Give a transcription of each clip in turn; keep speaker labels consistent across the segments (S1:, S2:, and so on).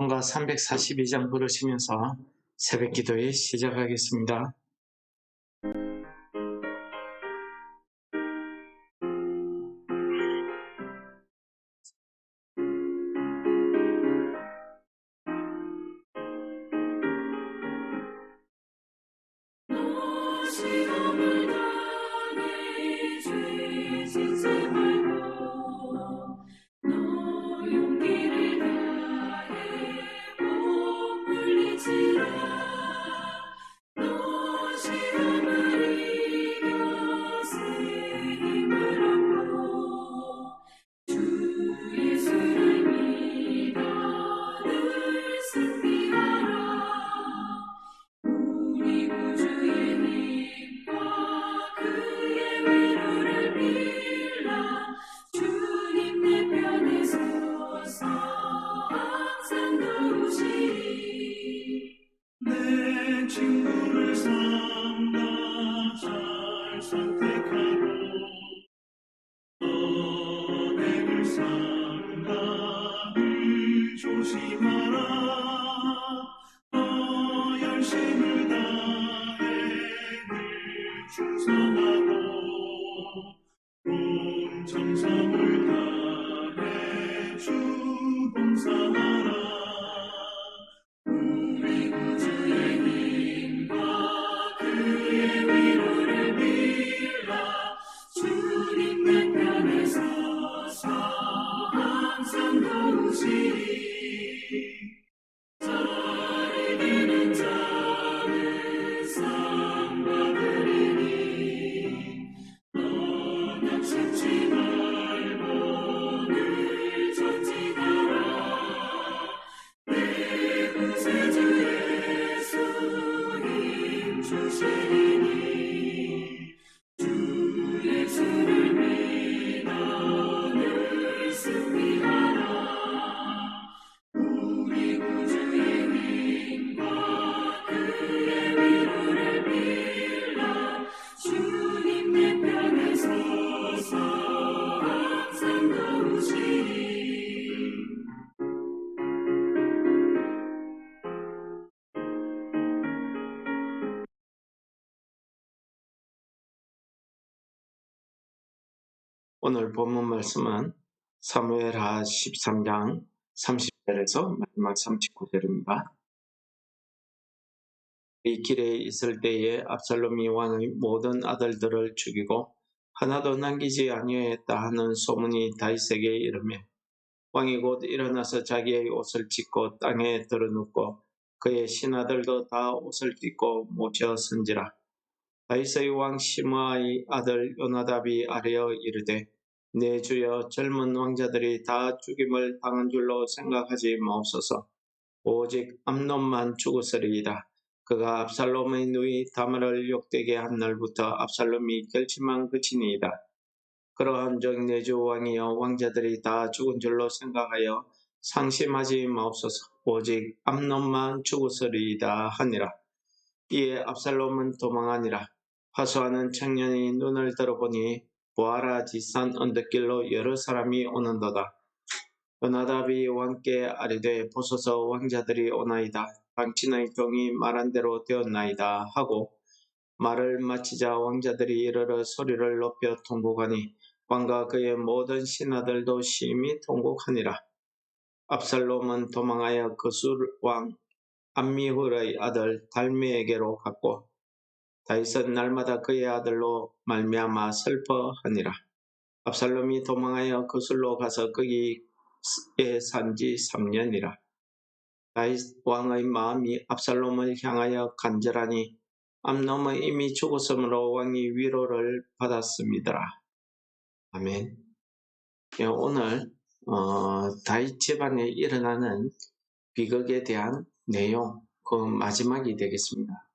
S1: 본가 342장 부르시면서 새벽 기도에 시작하겠습니다. 오늘 본문 말씀은 사무엘하 13장 30절에서 마지막 39절입니다. 이 길에 있을 때에 압살롬이 왕의 모든 아들들을 죽이고 하나도 남기지 아니하였다 하는 소문이 다윗에게 이르매 왕이 곧 일어나서 자기의 옷을 찢고 땅에 드러눕고 그의 신하들도 다 옷을 찢고 모쳐 선지라 다윗의 왕 시므아의 아들 요나답이 아뢰어 이르되 내 주여 젊은 왕자들이 다 죽임을 당한 줄로 생각하지 마옵소서 오직 암놈만 죽었으리이다 그가 압살롬의 누이 다말을 욕되게 한 날부터 압살롬이 결심한 그치니이다. 그러한즉 내주 왕이여 왕자들이 다 죽은 줄로 생각하여 상심하지 마옵소서. 오직 암놈만 죽었으리이다 하니라. 이에 압살롬은 도망하니라. 하수하는 청년이 눈을 들어보니 보아라 뒷산 언덕길로 여러 사람이 오는도다. 요나답이 왕께 아뢰되 보소서 왕자들이 오나이다. 당신의 종이 말한 대로 되었나이다 하고 말을 마치자 왕자들이 이르러 소리를 높여 통곡하니 왕과 그의 모든 신하들도 심히 통곡하니라. 압살롬은 도망하여 그술 왕 암미훌의 아들 달메에게로 갔고 다윗은 날마다 그의 아들로 말미암아 슬퍼하니라. 압살롬이 도망하여 그술로 가서 거기에 산지 3년이라. 다윗 왕의 마음이 압살롬을 향하여 간절하니 암놈은 이미 죽었으므로 왕이 위로를 받았습니다. 아멘. 예, 오늘 어, 다윗 집안에 일어나는 비극에 대한 내용 그 마지막이 되겠습니다.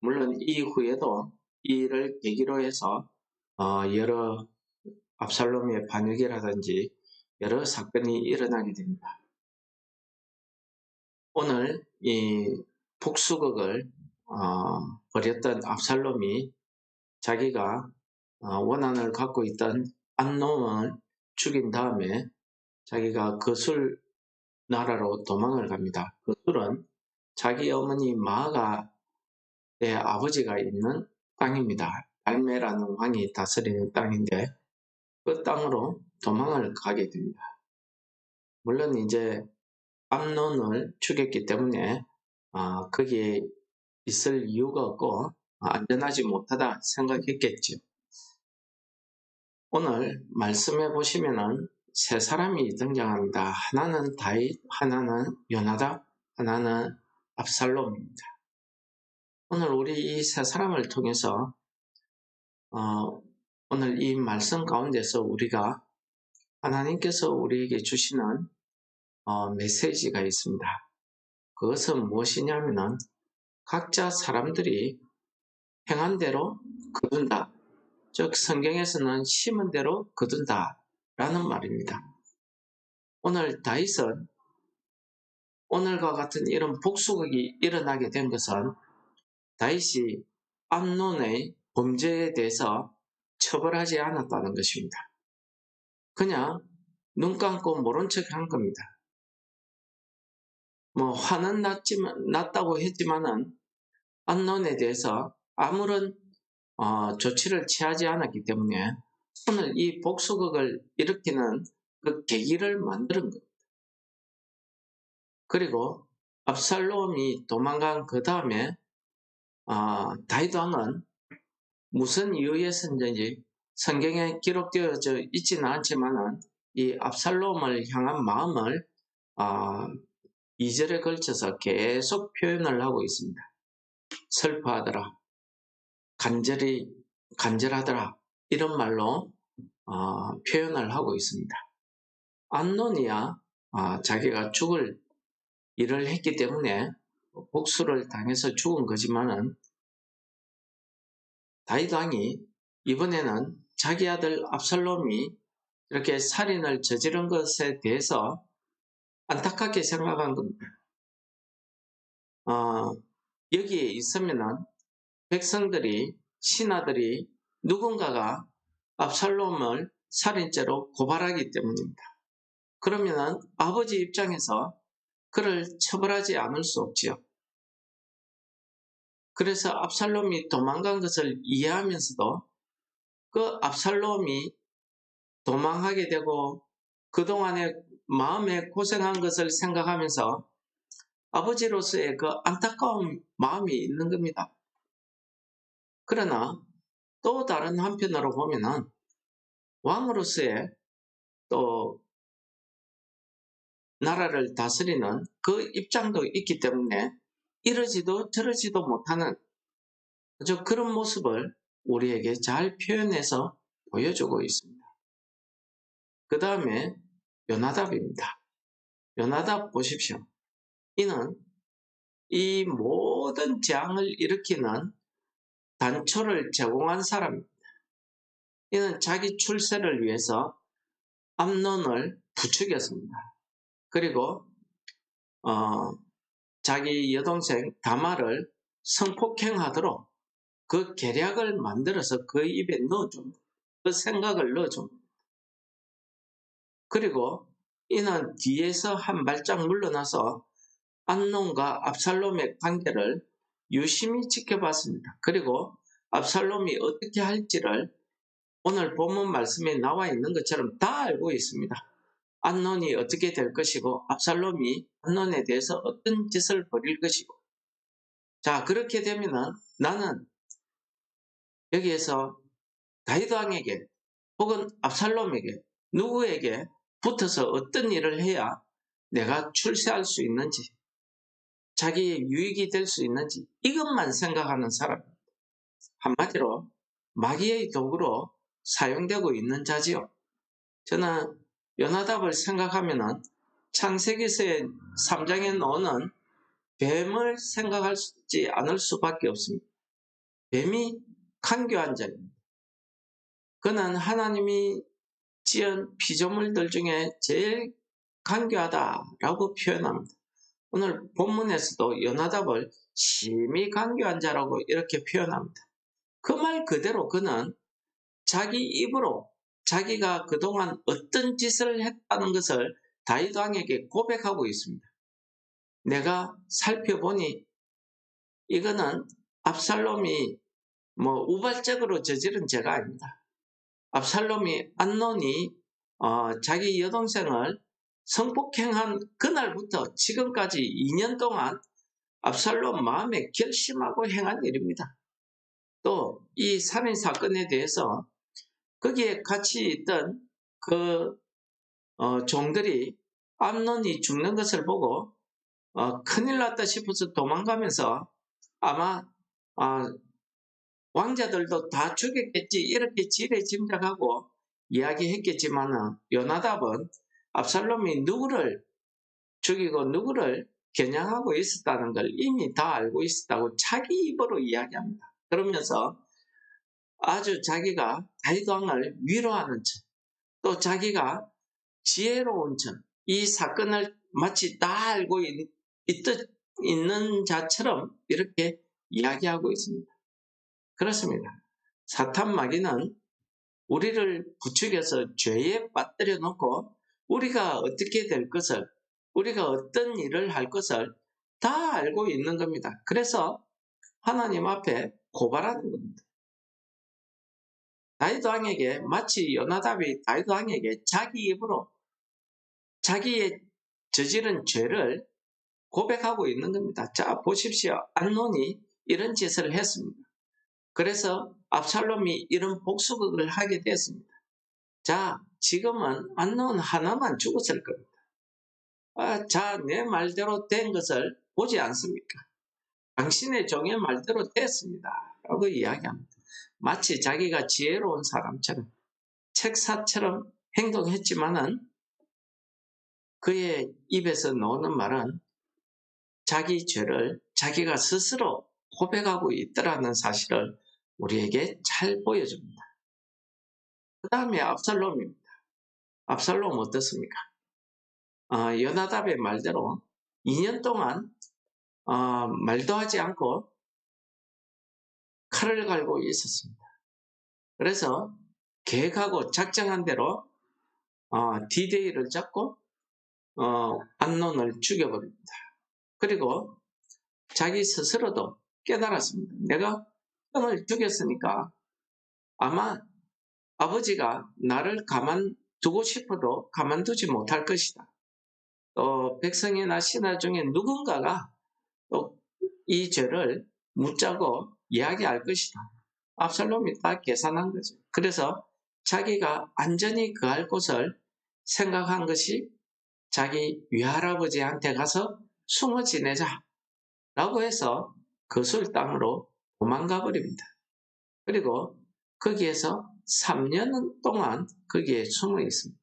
S1: 물론 이후에도 이 일을 계기로 해서 어, 여러 압살롬의 반역이라든지 여러 사건이 일어나게 됩니다. 오늘 이 복수극을 어, 벌였던 압살롬이 자기가 어, 원한을 갖고 있던 암놈을 죽인 다음에 자기가 그술 나라로 도망을 갑니다. 그 둘은 자기 어머니 마아가의 아버지가 있는 땅입니다. 발메라는 왕이 다스리는 땅인데 그 땅으로 도망을 가게 됩니다. 물론 이제 암론을 죽였기 때문에 아, 거기에 있을 이유가 없고 안전하지 못하다 생각했겠죠. 오늘 말씀해 보시면은 세 사람이 등장합니다. 하나는 다윗, 하나는 요나답, 하나는 압살롬입니다. 오늘 우리 이 세 사람을 통해서 어, 오늘 이 말씀 가운데서 우리가 하나님께서 우리에게 주시는 어, 메시지가 있습니다. 그것은 무엇이냐면은 각자 사람들이 행한 대로 거둔다. 즉 성경에서는 심은 대로 거둔다 라는 말입니다. 오늘 다윗은 오늘과 같은 이런 복수극이 일어나게 된 것은 다윗이 암론의 범죄에 대해서 처벌하지 않았다는 것입니다. 그냥 눈 감고 모른 척 한 겁니다. 뭐 화는 났지만 났다고 했지만은 암론에 대해서 아무런 어, 조치를 취하지 않았기 때문에 오늘 이 복수극을 일으키는 그 계기를 만드는 겁니다. 그리고 압살롬이 도망간 그 다음에 어, 다윗 왕은 무슨 이유에서인지 성경에 기록되어져 있지는 않지만은 이 압살롬을 향한 마음을 어, 2절에 걸쳐서 계속 표현을 하고 있습니다. 슬퍼하더라. 간절히 간절하더라. 이런 말로 어, 표현을 하고 있습니다. 안노니야 어, 자기가 죽을 일을 했기 때문에 복수를 당해서 죽은 거지만은 다윗 왕이 이번에는 자기 아들 압살롬이 이렇게 살인을 저지른 것에 대해서 안타깝게 생각한 겁니다. 어, 여기에 있으면은 백성들이 신하들이 누군가가 압살롬을 살인죄로 고발하기 때문입니다. 그러면은 아버지 입장에서 그를 처벌하지 않을 수 없지요. 그래서 압살롬이 도망간 것을 이해하면서도 그 압살롬이 도망하게 되고 그동안에 마음에 고생한 것을 생각하면서 아버지로서의 그 안타까운 마음이 있는 겁니다. 그러나 또 다른 한편으로 보면은 왕으로서의 또 나라를 다스리는 그 입장도 있기 때문에 이러지도 저러지도 못하는 아주 그런 모습을 우리에게 잘 표현해서 보여주고 있습니다. 그 다음에 요나답입니다. 요나답 보십시오. 이는 이 모든 재앙을 일으키는 단초를 제공한 사람입니다. 이는 자기 출세를 위해서 암론을 부추겼습니다. 그리고 어, 자기 여동생 다마를 성폭행하도록 그 계략을 만들어서 그 입에 넣어줍니다. 그 생각을 넣어줍니다. 그리고 이는 뒤에서 한 발짝 물러나서 암론과 압살롬의 관계를 유심히 지켜봤습니다. 그리고 압살롬이 어떻게 할지를 오늘 본문 말씀에 나와 있는 것처럼 다 알고 있습니다. 암론이 어떻게 될 것이고 압살롬이 암론에 대해서 어떤 짓을 벌일 것이고 자 그렇게 되면 은 나는 여기에서 다윗 왕에게 혹은 압살롬에게 누구에게 붙어서 어떤 일을 해야 내가 출세할 수 있는지 자기의 유익이 될 수 있는지 이것만 생각하는 사람입니다. 한마디로 마귀의 도구로 사용되고 있는 자지요. 저는 연하답을 생각하면은 창세기서의 3장에 나오는 뱀을 생각하지 않을 수밖에 없습니다. 뱀이 간교한 자입니다. 그는 하나님이 지은 피조물들 중에 제일 간교하다라고 표현합니다. 오늘 본문에서도 연하답을 심히 간교한 자라고 이렇게 표현합니다. 그 말 그대로 그는 자기 입으로 자기가 그동안 어떤 짓을 했다는 것을 다윗 왕에게 고백하고 있습니다. 내가 살펴보니 이거는 압살롬이 뭐 우발적으로 저지른 죄가 아닙니다. 압살롬이 안논이 어, 자기 여동생을 성폭행한 그날부터 지금까지 2년 동안 압살롬 마음에 결심하고 행한 일입니다. 또 이 살인 사건에 대해서 거기에 같이 있던 그 어, 종들이 암논이 죽는 것을 보고 어, 큰일 났다 싶어서 도망가면서 아마 아, 왕자들도 다 죽였겠지 이렇게 지레 짐작하고 이야기했겠지만은 요나답은 압살롬이 누구를 죽이고 누구를 겨냥하고 있었다는 걸 이미 다 알고 있었다고 자기 입으로 이야기합니다. 그러면서 아주 자기가 다윗 왕을 위로하는 척, 또 자기가 지혜로운 척, 이 사건을 마치 다 알고 있, 있는 자처럼 이렇게 이야기하고 있습니다. 그렇습니다. 사탄 마귀는 우리를 부추겨서 죄에 빠뜨려 놓고 우리가 어떻게 될 것을, 우리가 어떤 일을 할 것을 다 알고 있는 겁니다. 그래서 하나님 앞에 고발하는 겁니다. 다윗 왕에게 마치 요나답이 다윗 왕에게 자기 입으로 자기의 저지른 죄를 고백하고 있는 겁니다. 자 보십시오. 안논이 이런 짓을 했습니다. 그래서 압살롬이 이런 복수극을 하게 됐습니다. 자 지금은 안논 하나만 죽었을 겁니다. 아, 자, 내 말대로 된 것을 보지 않습니까? 당신의 종의 말대로 됐습니다. 라고 이야기합니다. 마치 자기가 지혜로운 사람처럼 책사처럼 행동했지만은 그의 입에서 나오는 말은 자기 죄를 자기가 스스로 고백하고 있더라는 사실을 우리에게 잘 보여줍니다. 그 다음에 압살롬입니다. 압살롬 어떻습니까? 어, 연하답의 말대로 2년 동안 어, 말도 하지 않고 칼을 갈고 있었습니다. 그래서 계획하고 작정한 대로 어, 디데이를 잡고 어, 안논을 죽여버립니다. 그리고 자기 스스로도 깨달았습니다. 내가 형을 죽였으니까 아마 아버지가 나를 가만두고 싶어도 가만두지 못할 것이다. 또 백성이나 신하 중에 누군가가 또 이 죄를 묻자고 이야기할 것이다. 압살롬이 다 계산한 거죠. 그래서 자기가 안전히 그할 곳을 생각한 것이 자기 위할아버지한테 가서 숨어 지내자 라고 해서 거술 땅으로 도망가 버립니다. 그리고 거기에서 3년 동안 거기에 숨어 있습니다.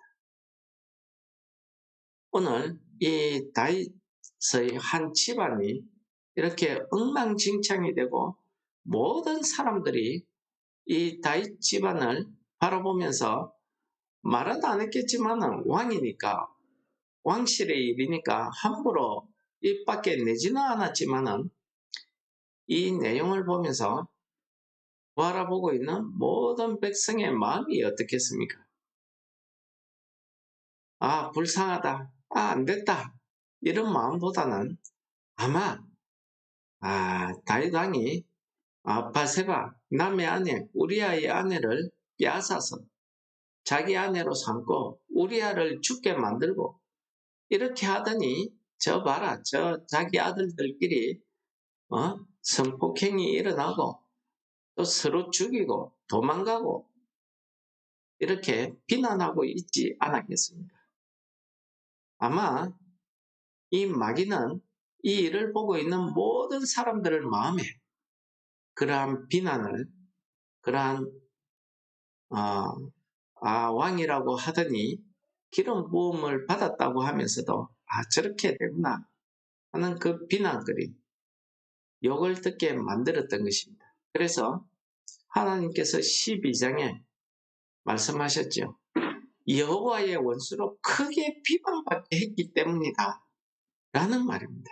S1: 오늘 이 다윗의 한 집안이 이렇게 엉망진창이 되고 모든 사람들이 이 다윗 집안을 바라보면서 말은 안 했겠지만 왕이니까 왕실의 일이니까 함부로 입 밖에 내지는 않았지만은 이 내용을 보면서 바라보고 있는 모든 백성의 마음이 어떻겠습니까? 아, 불쌍하다. 아, 안 됐다. 이런 마음보다는 아마, 아, 다윗 왕이 아, 바세바, 남의 아내, 우리아의 아내를 빼앗아서 자기 아내로 삼고 우리아를 죽게 만들고 이렇게 하더니 저 봐라, 저 자기 아들들끼리 어? 성폭행이 일어나고 또 서로 죽이고 도망가고 이렇게 비난하고 있지 않았겠습니까? 아마 이 마귀는 이 일을 보고 있는 모든 사람들의 마음에 그러한 비난을 그러한 어, 아 왕이라고 하더니 기름 부음을 받았다고 하면서도 아 저렇게 되구나 하는 그 비난거리 욕을 듣게 만들었던 것입니다. 그래서 하나님께서 12장에 말씀하셨죠. 여호와의 원수로 크게 비방받게 했기 때문이다. 라는 말입니다.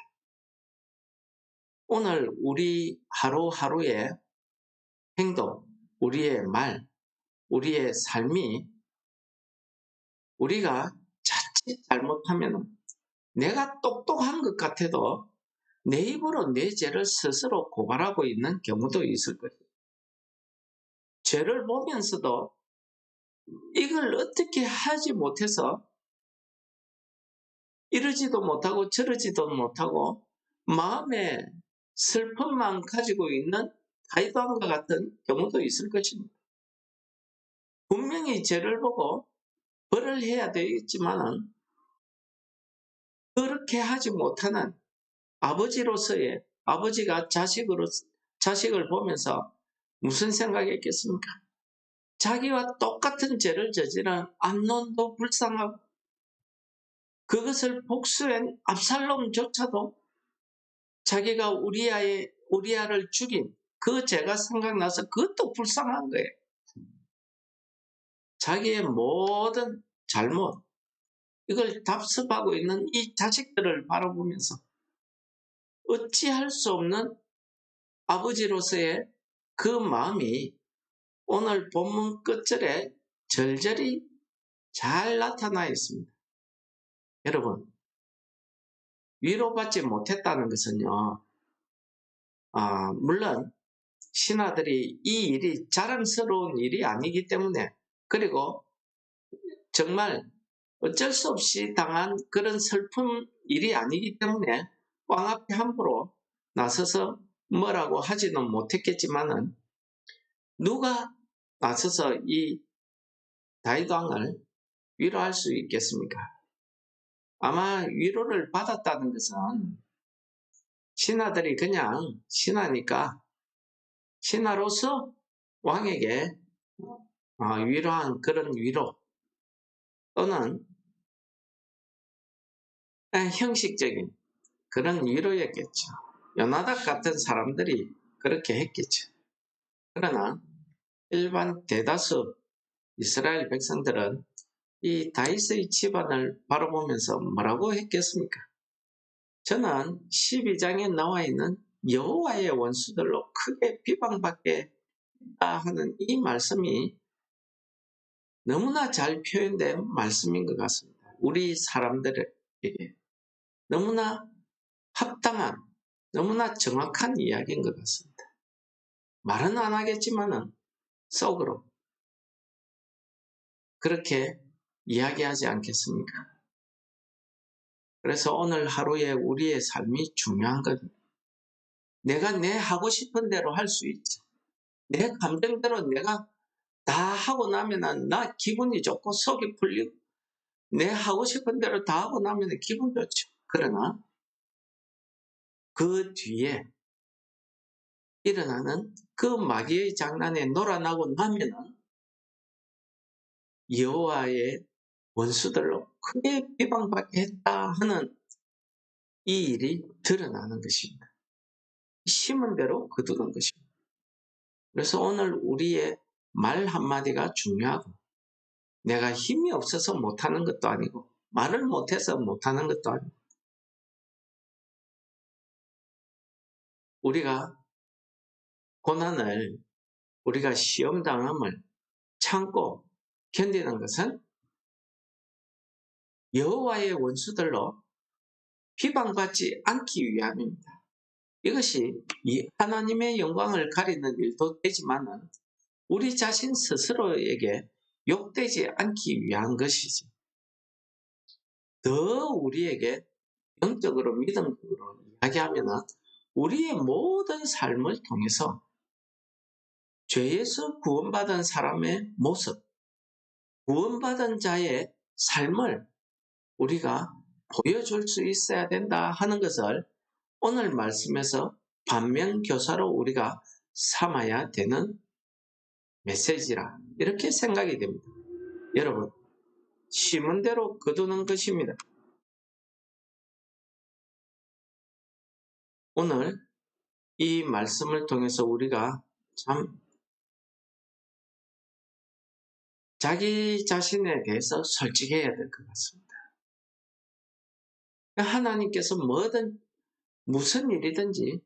S1: 오늘 우리 하루하루의 행동, 우리의 말, 우리의 삶이 우리가 자칫 잘못하면 내가 똑똑한 것 같아도 내 입으로 내 죄를 스스로 고발하고 있는 경우도 있을 것이다. 죄를 보면서도 이걸 어떻게 하지 못해서 이러지도 못하고 저러지도 못하고 마음에 슬픔만 가지고 있는 다이도함과 같은 경우도 있을 것입니다. 분명히 죄를 보고 벌을 해야 되겠지만은 그렇게 하지 못하는 아버지로서의 아버지가 자식으로 자식을 보면서 무슨 생각했겠습니까? 자기와 똑같은 죄를 저지른 암론도 불쌍하고 그것을 복수한 압살롬조차도 자기가 우리아의 우리아를 죽인 그 죄가 생각나서 그것도 불쌍한 거예요. 자기의 모든 잘못 이걸 답습하고 있는 이 자식들을 바라보면서 어찌할 수 없는 아버지로서의 그 마음이 오늘 본문 끝절에 절절히 잘 나타나 있습니다. 여러분, 위로받지 못했다는 것은요, 아, 물론 신하들이 이 일이 자랑스러운 일이 아니기 때문에 그리고 정말 어쩔 수 없이 당한 그런 슬픈 일이 아니기 때문에 꽝 앞에 함부로 나서서 뭐라고 하지는 못했겠지만은 누가 나서서 이 다이도왕을 위로할 수 있겠습니까? 아마 위로를 받았다는 것은 신하들이 그냥 신하니까 신하로서 왕에게 어, 위로한 그런 위로 또는 형식적인 그런 위로였겠죠. 요나닥 같은 사람들이 그렇게 했겠죠. 그러나 일반 대다수 이스라엘 백성들은 이 다윗의 집안을 바라보면서 뭐라고 했겠습니까? 저는 12장에 나와 있는 여호와의 원수들로 크게 비방받게 하는 이 말씀이 너무나 잘 표현된 말씀인 것 같습니다. 우리 사람들에게 너무나 합당한, 너무나 정확한 이야기인 것 같습니다. 말은 안 하겠지만은 속으로 그렇게 이야기하지 않겠습니까? 그래서 오늘 하루에 우리의 삶이 중요한 겁니다. 내가 내 하고 싶은 대로 할 수 있지. 내 감정대로 내가 다 하고 나면은 나 기분이 좋고 속이 풀리고 내 하고 싶은 대로 다 하고 나면 기분 좋죠. 그러나 그 뒤에 일어나는 그 마귀의 장난에 놀아나고 나면은 여호와의 원수들로 크게 비방받게 했다 하는 이 일이 드러나는 것입니다. 심은 대로 거두는 것입니다. 그래서 오늘 우리의 말 한마디가 중요하고 내가 힘이 없어서 못하는 것도 아니고 말을 못해서 못하는 것도 아니고 우리가 고난을 우리가 시험당함을 참고 견디는 것은 여호와의 원수들로 비방받지 않기 위함입니다. 이것이 하나님의 영광을 가리는 일도 되지만은 우리 자신 스스로에게 욕되지 않기 위한 것이지. 더 우리에게 영적으로 믿음적으로 이야기하면 우리의 모든 삶을 통해서 죄에서 구원받은 사람의 모습, 구원받은 자의 삶을 우리가 보여줄 수 있어야 된다 하는 것을 오늘 말씀에서 반면 교사로 우리가 삼아야 되는 메시지라 이렇게 생각이 됩니다. 여러분 심은 대로 거두는 것입니다. 오늘 이 말씀을 통해서 우리가 참 자기 자신에 대해서 솔직해야 될 것 같습니다. 하나님께서 뭐든 무슨 일이든지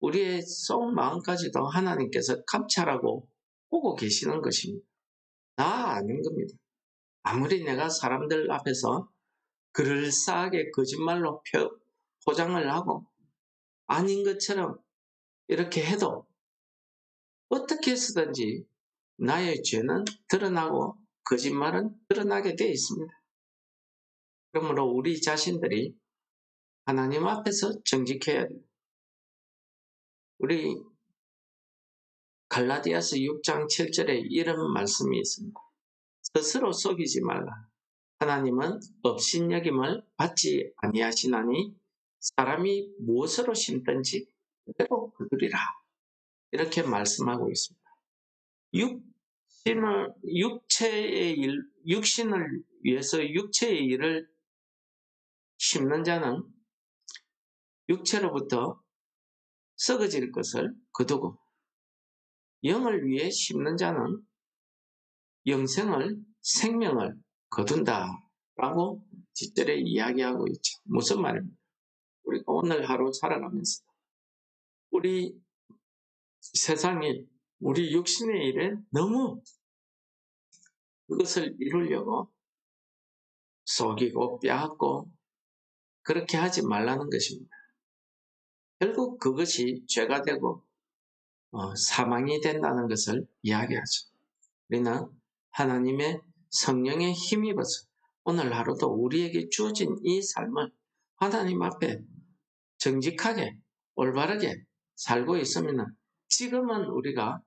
S1: 우리의 속 마음까지도 하나님께서 감찰하고 보고 계시는 것입니다. 다 아는 겁니다. 아무리 내가 사람들 앞에서 그럴싸하게 거짓말로 표, 포장을 하고 아닌 것처럼 이렇게 해도 어떻게 해서든지 나의 죄는 드러나고 거짓말은 드러나게 되어 있습니다. 그러므로 우리 자신들이 하나님 앞에서 정직해야 됩니다. 우리 갈라디아서 6장 7절에 이런 말씀이 있습니다. 스스로 속이지 말라. 하나님은 업신여김을 받지 아니하시나니 사람이 무엇으로 심든지 그대로 거두리라. 이렇게 말씀하고 있습니다. 육신을, 육체의 일, 육신을 위해서 육체의 일을 심는 자는 육체로부터 썩어질 것을 거두고 영을 위해 심는 자는 영생을 생명을 거둔다 라고 뒷절에 이야기하고 있죠. 무슨 말입니까? 우리가 오늘 하루 살아가면서 우리 세상이 우리 육신의 일에 너무 그것을 이루려고 속이고 빼앗고 그렇게 하지 말라는 것입니다. 결국 그것이 죄가 되고 어, 사망이 된다는 것을 이야기하죠. 우리는 하나님의 성령의 힘입어서 오늘 하루도 우리에게 주어진 이 삶을 하나님 앞에 정직하게 올바르게 살고 있으면 지금은 우리가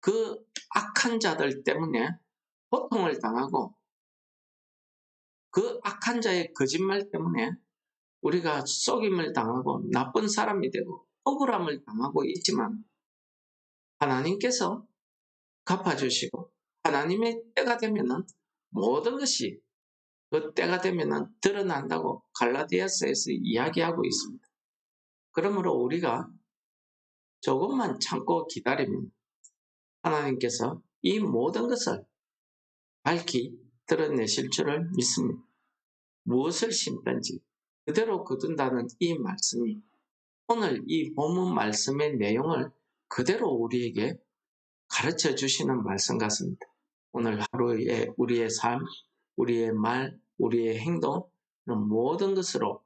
S1: 그 악한 자들 때문에 고통을 당하고 그 악한 자의 거짓말 때문에 우리가 속임을 당하고 나쁜 사람이 되고 억울함을 당하고 있지만 하나님께서 갚아주시고 하나님의 때가 되면은 모든 것이 그 때가 되면은 드러난다고 갈라디아서에서 이야기하고 있습니다. 그러므로 우리가 조금만 참고 기다리면 하나님께서 이 모든 것을 밝히 드러내실 줄을 믿습니다. 무엇을 심든지 그대로 거둔다는 이 말씀이 오늘 이 본문 말씀의 내용을 그대로 우리에게 가르쳐 주시는 말씀 같습니다. 오늘 하루의 우리의 삶, 우리의 말, 우리의 행동, 이런 모든 것으로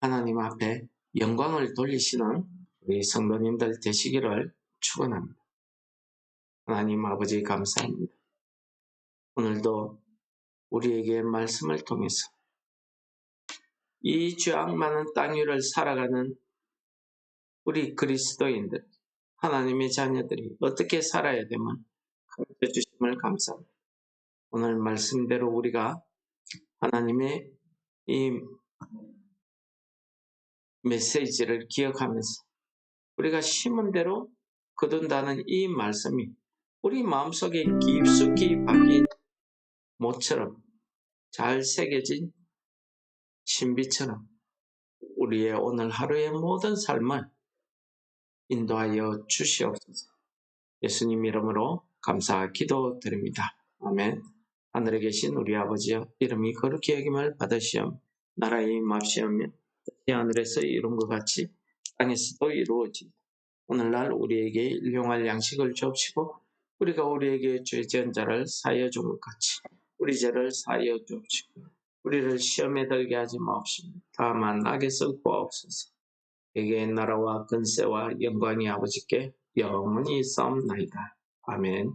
S1: 하나님 앞에 영광을 돌리시는 우리 성도님들 되시기를 축원합니다. 하나님 아버지 감사합니다. 오늘도 우리에게 말씀을 통해서 이 죄악 많은 땅 위를 살아가는 우리 그리스도인들, 하나님의 자녀들이 어떻게 살아야 되면 가르쳐 주심을 감사합니다. 오늘 말씀대로 우리가 하나님의 이 메시지를 기억하면서 우리가 심은 대로 거둔다는 이 말씀이 우리 마음속에 깊숙이 박힌 모처럼 잘 새겨진 신비처럼 우리의 오늘 하루의 모든 삶을 인도하여 주시옵소서. 예수님 이름으로 감사 기도 드립니다. 아멘. 하늘에 계신 우리 아버지여 이름이 거룩히 여김을 받으시험 나라의 임합시오며 이 하늘에서 이룬 것 같이 땅에서도 이루어지 오늘날 우리에게 일용할 양식을 주옵시고 우리가 우리에게 죄 지은 자를 사하여 준 것 같이 우리 죄를 사하여 주옵시고 우리를 시험에 들게 하지 마옵시고 다만 악에서 구하옵소서 에게 나라와 근세와 영광이 아버지께 영원히 싸움나이다. 아멘